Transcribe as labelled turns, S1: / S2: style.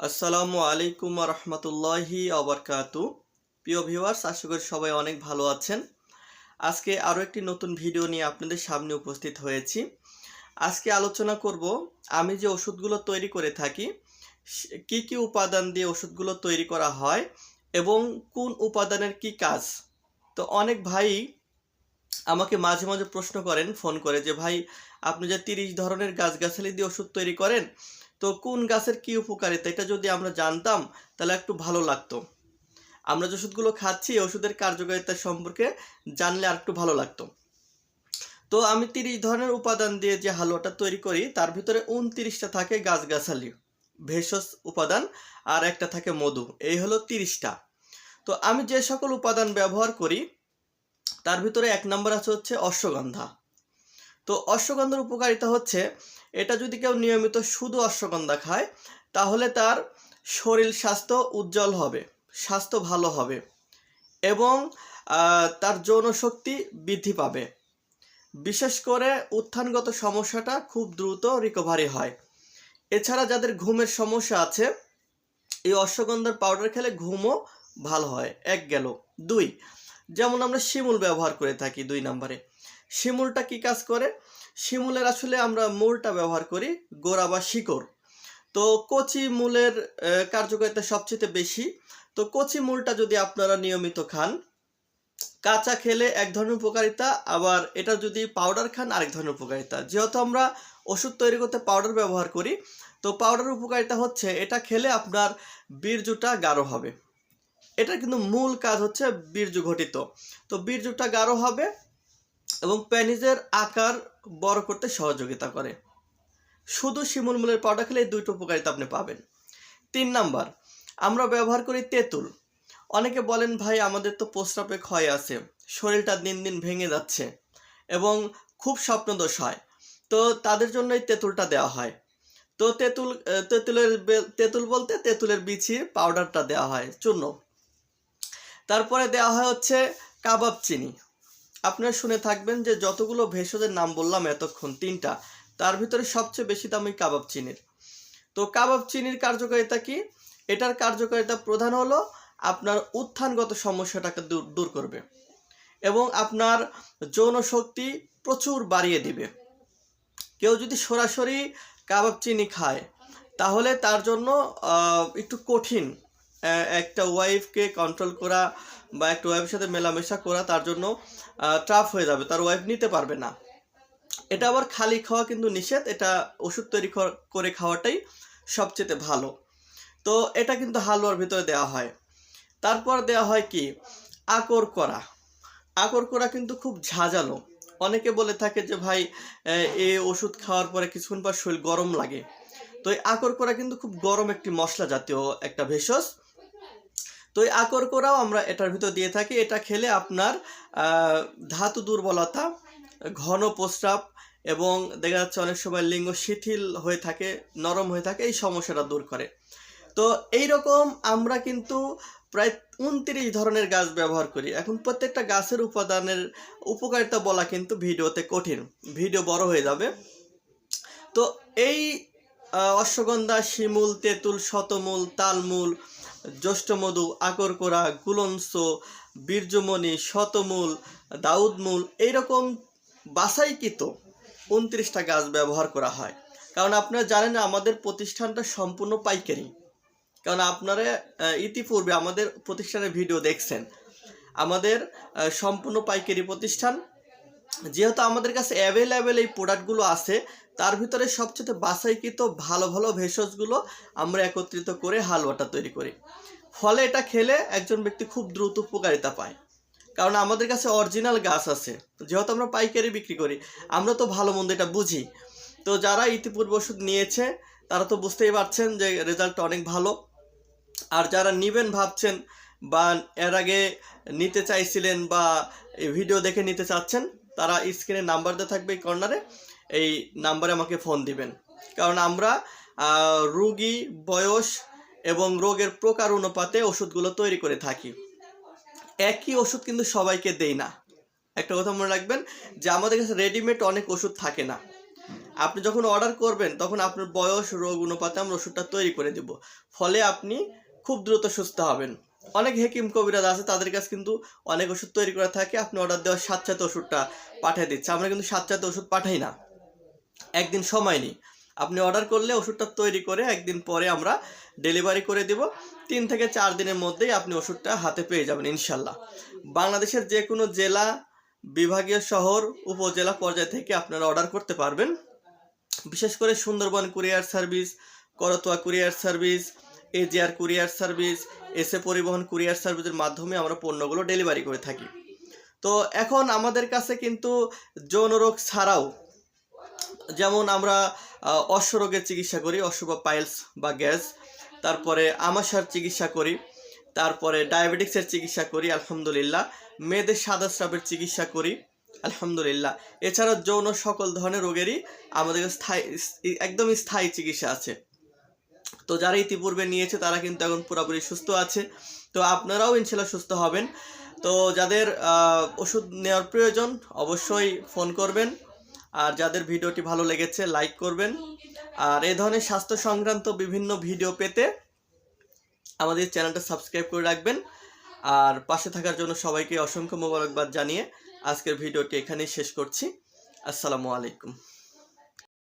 S1: আসসালামু আলাইকুম রহমতুল্লাহি আবরকাতু প্রিয় ভিউয়ার্স, আশা করি সবাই অনেক ভালো আছেন। আজকে আরও একটি নতুন ভিডিও নিয়ে আপনাদের সামনে উপস্থিত হয়েছি। আজকে আলোচনা করব, আমি যে ওষুধগুলো তৈরি করে থাকি কি কি উপাদান দিয়ে ওষুধগুলো তৈরি করা হয় এবং কোন উপাদানের কি কাজ। তো অনেক ভাই আমাকে মাঝে মাঝে প্রশ্ন করেন, ফোন করে যে, ভাই, আপনি যে তিরিশ ধরনের গাছগাছালি দিয়ে ওষুধ তৈরি করেন তো কোন গাছের কি উপকারিতা? এটা যদি আমরা জানতাম, তাহলে একটু ভালো লাগতো। আমরা যে ওষুধগুলো খাচ্ছি ওষুধের কার্যকারিতা সম্পর্কে জানলে আর একটু ভালো লাগতো। তো আমি তিরিশ ধরনের উপাদান দিয়ে যে হালুয়াটা তৈরি করি, তার ভিতরে উনত্রিশটা থাকে গাছগাছালি। ভেষজ উপাদান আর একটা থাকে মধু। এই হলো তিরিশটা। তো আমি যে সকল উপাদান ব্যবহার করি, তার ভিতরে এক নম্বর আছে হচ্ছে অশ্বগন্ধা। তো অশ্বগন্ধার উপকারিতা হচ্ছে, এটা যদি কেউ নিয়মিত শুধু অশ্বগন্ধা খায়, তাহলে তার শরীর স্বাস্থ্য উজ্জ্বল হবে, স্বাস্থ্য ভালো হবে এবং তার যৌন শক্তি বৃদ্ধি পাবে। বিশেষ করে উত্থানগত সমস্যাটা খুব দ্রুত রিকভারি হয়। এছাড়া যাদের ঘুমের সমস্যা আছে, এই অশ্বগন্ধার পাউডার খেলে ঘুমও ভালো হয়। এক গেল। দুই, যেমন আমরা শিমুল ব্যবহার করে থাকি দুই নম্বরে। শিমুলটা কি কাজ করে? শিমুলের আসলে আমরা মূলটা ব্যবহার করি, গোড়া বা শিকড়। তো কচি মূলের কার্যকারিতা সবচেয়ে বেশি। তো কচি মূলটা যদি আপনারা নিয়মিত খান, কাঁচা খেলে এক ধরনের উপকারিতা, আবার এটা যদি পাউডার খান, আরেক ধরনের উপকারিতা। যেহেতু আমরা ওষুধ তৈরি করতে পাউডার ব্যবহার করি, তো পাউডার উপকারিতা হচ্ছে, এটা খেলে আপনার বীর্যটা গাঢ় হবে। এটা কিন্তু মূল কাজ হচ্ছে বীর্য ঘটিত তো বীর্যটা গাঢ় হবে এবং প্যানিজের আকার বড় করতে সহযোগিতা করে। শুধু শিমুল মূলের পাউডার খেলে এই দুইটো উপকারিতা আপনি পাবেন। তিন নাম্বার, আমরা ব্যবহার করি তেঁতুল। অনেকে বলেন, ভাই, আমাদের তো প্রস্রাবে ক্ষয় আছে। শরীরটা দিন দিন ভেঙে যাচ্ছে এবং খুব স্বপ্নদোষ হয়। তো তাদের জন্য এই তেঁতুলটা দেওয়া হয়। তো তেঁতুল, তেঁতুলের তেঁতুল বলতে তেঁতুলের বিচির পাউডারটা দেওয়া হয়, চূর্ণ। তারপরে দেওয়া হয় হচ্ছে কাবাব চিনি। আপনারা শুনে থাকবেন যে যতগুলো ভেষজের নাম বললাম এতক্ষণ, তিনটা। তার ভিতরে সবচেয়ে বেশি দাম ওই কাবাব চিনির। তো কাবাব চিনির কার্যকারিতা কি? এটার কার্যকারিতা প্রধান হলো আপনার উত্থানগত সমস্যাটাকে দূর দূর করবে এবং আপনার যৌন শক্তি প্রচুর বাড়িয়ে দিবে। কেউ যদি সরাসরি কাবাব চিনি খায়, তাহলে তার জন্য একটু কঠিন একটা ওয়াইফকে কন্ট্রোল করা বা একটা ওয়াইফের সাথে মেলামেশা করা, তার জন্য টাফ হয়ে যাবে। তার ওয়াইফ নিতে পারবে না। এটা আবার খালি খাওয়া কিন্তু নিষেধ। এটা ওষুধ তৈরি করে খাওয়াটাই সবচেয়ে ভালো। তো এটা কিন্তু হালুয়ার ভিতরে দেওয়া হয়। তারপর দেওয়া হয় কি? আকর করা। আকর করা কিন্তু খুব ঝাঁঝালো। অনেকে বলে থাকে যে, ভাই এই ওষুধ খাওয়ার পরে কিছুক্ষণ পর শরীর গরম লাগে। তো এই আকর করা কিন্তু খুব গরম একটি মশলা জাতীয় একটা ভেষজ। তো এই আকর করাও আমরা এটার ভিতর দিয়ে থাকি। এটা খেলে আপনার ধাতু দুর্বলতা, ঘন প্রস্রাব এবং দেখা যাচ্ছে অনেক সময় লিঙ্গ শিথিল হয়ে থাকে, নরম হয়ে থাকে, এই সমস্যাটা দূর করে। তো এই রকম আমরা কিন্তু প্রায় উনত্রিশ ধরনের গাছ ব্যবহার করি। এখন প্রত্যেকটা গাছের উপাদানের উপকারিতা বলা কিন্তু ভিডিওতে কঠিন। ভিডিও বড় হয়ে যাবে। তো এই অশ্বগন্ধা, শিমুল, তেঁতুল, শতমূল, তালমূল জ্যৈষ্ঠমধু আকরকোড়া গুলঞ্চ বীর্যমণি, শতমূল, দাউদমূল এইরকম বাছাইকৃত উনত্রিশটা গাছ ব্যবহার করা হয়। কারণ আপনারা জানেন আমাদের প্রতিষ্ঠানটা সম্পূর্ণ পাইকারি। কারণ আপনারা ইতিপূর্বে আমাদের প্রতিষ্ঠানের ভিডিও দেখছেন। আমাদের সম্পূর্ণ পাইকারি প্রতিষ্ঠান যেহেতু আমাদের কাছে অ্যাভেলেবেল এই প্রোডাক্টগুলো আছে, তার ভিতরে সবচেয়ে বাছাইকৃত ভালো ভালো ভেষজগুলো আমরা একত্রিত করে হালুয়াটা তৈরি করি। ফলে এটা খেলে একজন ব্যক্তি খুব দ্রুত উপকারিতা পায়। কারণ আমাদের কাছে অরিজিনাল গাছ আছে, যেহেতু আমরা পাইকারি বিক্রি করি, আমরা তো ভালো মন্দ এটা বুঝি। তো যারা ইতিপূর্বে ওষুধ নিয়েছে, তারা তো বুঝতেই পারছেন যে রেজাল্ট অনেক ভালো। আর যারা নিবেন ভাবছেন বা এর আগে নিতে চাইছিলেন বা ভিডিও দেখে নিতে চাচ্ছেন তারা স্ক্রিনে নাম্বার দেওয়া থাকবে এই কর্নারে এই নাম্বারে আমাকে ফোন দিবেন। কারণ আমরা রুগী, বয়স এবং রোগের প্রকার অনুপাতে ওষুধগুলো তৈরি করে থাকি। একই ওষুধ কিন্তু সবাইকে দেই না। একটা কথা মনে রাখবেন যে আমাদের কাছে রেডিমেড অনেক ওষুধ থাকে না। আপনি যখন অর্ডার করবেন, তখন আপনার বয়স, রোগ অনুপাতে আমরা ওষুধটা তৈরি করে দেব। ফলে আপনি খুব দ্রুত সুস্থ হবেন। অনেক হেকিম কবিরাজ আছে, তাদের কাছে কিন্তু অনেক ওষুধ তৈরি করা থাকে। আপনি অর্ডার দেওয়ার সাথে ওষুধটা পাঠিয়ে দিচ্ছে। আমরা কিন্তু সাথে ওষুধ পাঠাই না। একদিন সময় নেই। আপনি অর্ডার করলে ওষুধটা তৈরি করে একদিন পরে আমরা ডেলিভারি করে দিব। তিন থেকে চার দিনের মধ্যেই আপনি ওষুধটা হাতে পেয়ে যাবেন ইনশাল্লাহ বাংলাদেশের যে কোনো জেলা, বিভাগীয় শহর, উপজেলা পর্যায় থেকে আপনারা অর্ডার করতে পারবেন। বিশেষ করে Sundarban courier service, Karatoya courier service AGR courier service, SA পরিবহন কুরিয়ার সার্ভিসের মাধ্যমে আমরা পণ্যগুলো ডেলিভারি করে থাকি। তো এখন আমাদের কাছে কিন্তু যৌন রোগ ছাড়াও যেমন আমরা অশ্বরোগের চিকিৎসা করি, অশ্ব পাইলস বা গ্যাস, তারপরে আমাশার চিকিৎসা করি, তারপরে ডায়াবেটিক্সের চিকিৎসা করি, আলহামদুলিল্লাহ। মেয়েদের সাদা স্রাবের চিকিৎসা করি, আলহামদুলিল্লাহ। এছাড়া যৌন সকল ধরনের রোগেরই আমাদের স্থায়ী, একদম স্থায়ী চিকিৎসা আছে। তো যারা ইতিপূর্বে নিয়েছে, তারা কিন্তু এখন পুরোপুরি সুস্থ আছে। তো আপনারাও ইনশাল্লাহ সুস্থ হবেন। তো যাদের ওষুধ নেওয়ার প্রয়োজন, অবশ্যই ফোন করবেন। আর যাদের ভিডিওটি ভালো লেগেছে, লাইক করবেন। আর এ ধরনের স্বাস্থ্য সংক্রান্ত বিভিন্ন ভিডিও পেতে আমাদের চ্যানেলটা সাবস্ক্রাইব করে রাখবেন। আর পাশে থাকার জন্য সবাইকে অসংখ্য মোবারকবাদ জানিয়ে আজকের ভিডিওটি এখানেই শেষ করছি। আসসালামু আলাইকুম।